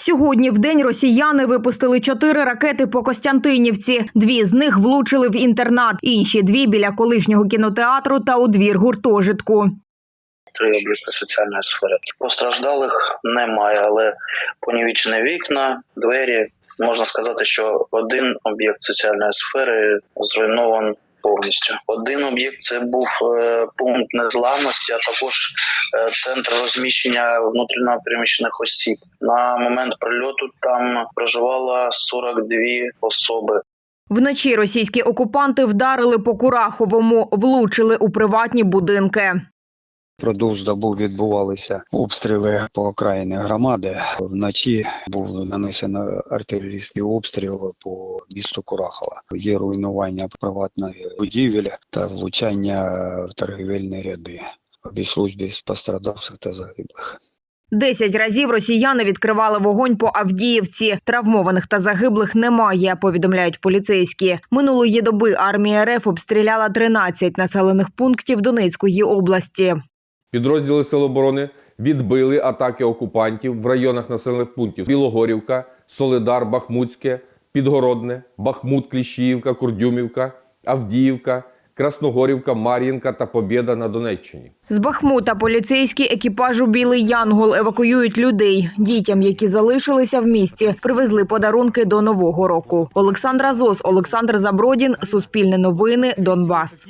Сьогодні в день росіяни випустили чотири ракети по Костянтинівці. Дві з них влучили в інтернат, інші дві біля колишнього кінотеатру та у двір гуртожитку. три об'єкти соціальної сфери. Постраждалих немає, але понівічені вікна, двері. Можна сказати, що один об'єкт соціальної сфери зруйнован повністю. Один об'єкт це був е, пункт незламності, а також е, центр розміщення внутрішньопереміщених осіб. На момент прильоту там проживало 42 особи. Вночі російські окупанти вдарили по Кураховому, влучили у приватні будинки. Продовж добу відбувалися обстріли по окраїні громади. Вночі був нанесено артилерійський обстріл по місту Курахова. Є руйнування приватної будівлі та влучання в торгівельні ряди. Обійшлось без пострадавших та загиблих. Десять разів росіяни відкривали вогонь по Авдіївці. Травмованих та загиблих немає, повідомляють поліцейські. Минулої доби армія РФ обстріляла 13 населених пунктів Донецької області. Підрозділи Сил оборони відбили атаки окупантів в районах населених пунктів Білогорівка, Солидар, Бахмутське, Підгородне, Бахмут, Кліщіївка, Курдюмівка, Авдіївка, Красногорівка, Мар'їнка та Побєда на Донеччині. З Бахмута поліцейські екіпажу Білий Янгол евакуюють людей. Дітям, які залишилися в місті, привезли подарунки до нового року. Олександра Зос, Олександр Забродін, Суспільне новини, Донбас.